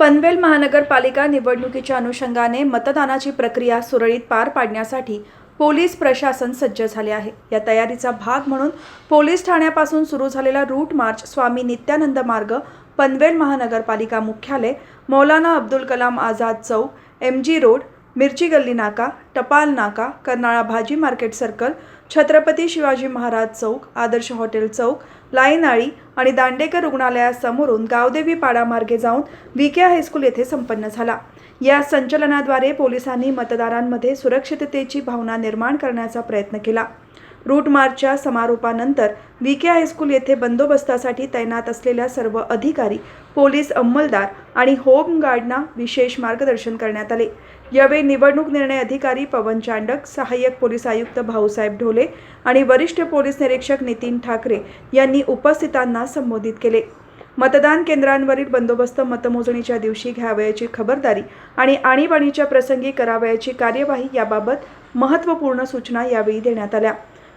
पनवेल महानगरपालिका निवडणुकीच्या अनुषंगाने मतदानाची प्रक्रिया सुरळीत पार पाडण्यासाठी पोलीस प्रशासन सज्ज झाले आहे. या तयारीचा भाग म्हणून पोलीस ठाण्यापासून सुरू झालेला रूट मार्च स्वामी नित्यानंद मार्ग पनवेल महानगरपालिका मुख्यालय मौलाना अब्दुल कलाम आझाद चौक एम जी रोड मिरची गल्ली नाका टपाल नाका कर्नाळा भाजी मार्केट सर्कल छत्रपती शिवाजी महाराज चौक आदर्श हॉटेल चौक लाईनाळी आणि दांडेकर रुग्णालयासमोरून गावदेवी पाडामार्गे जाऊन व्ही के हायस्कूल येथे संपन्न झाला. या संचलनाद्वारे पोलिसांनी मतदारांमध्ये सुरक्षिततेची भावना निर्माण करण्याचा प्रयत्न केला. रूट मार्चच्या समारोपानंतर व्ही के हायस्कूल येथे बंदोबस्तासाठी तैनात असलेल्या सर्व अधिकारी पोलीस अंमलदार आणि होमगार्डना विशेष मार्गदर्शन करण्यात आले. यावेळी निवडणूक निर्णय अधिकारी पवन चांडक सहाय्यक पोलीस आयुक्त भाऊसाहेब ढोले आणि वरिष्ठ पोलीस निरीक्षक नितीन ठाकरे यांनी उपस्थितांना संबोधित केले. मतदान केंद्रांवरील बंदोबस्त मतमोजणीच्या दिवशी घ्यावयाची खबरदारी आणि आणीबाणीच्या प्रसंगी करावयाची कार्यवाही याबाबत महत्त्वपूर्ण सूचना यावेळी देण्यात आल्या.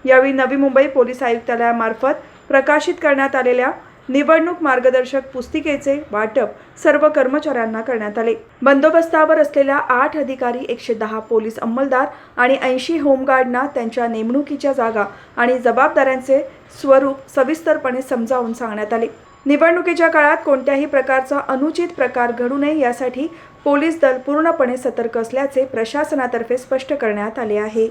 यावेळी नवी मुंबई पोलीस आयुक्तालयामार्फत प्रकाशित करण्यात आलेल्या निवडणूक मार्गदर्शक पुस्तिकेचे वाटप सर्व कर्मचाऱ्यांना करण्यात आले. बंदोबस्तावर असलेल्या आठ अधिकारी एकशे दहा पोलीस अंमलदार आणि ऐंशी होमगार्डना त्यांच्या नेमणुकीच्या जागा आणि जबाबदाऱ्यांचे स्वरूप सविस्तरपणे समजावून सांगण्यात आले. निवडणुकीच्या काळात कोणत्याही प्रकारचा अनुचित प्रकार घडू नये यासाठी पोलीस दल पूर्णपणे सतर्क असल्याचे प्रशासनातर्फे स्पष्ट करण्यात आले आहे.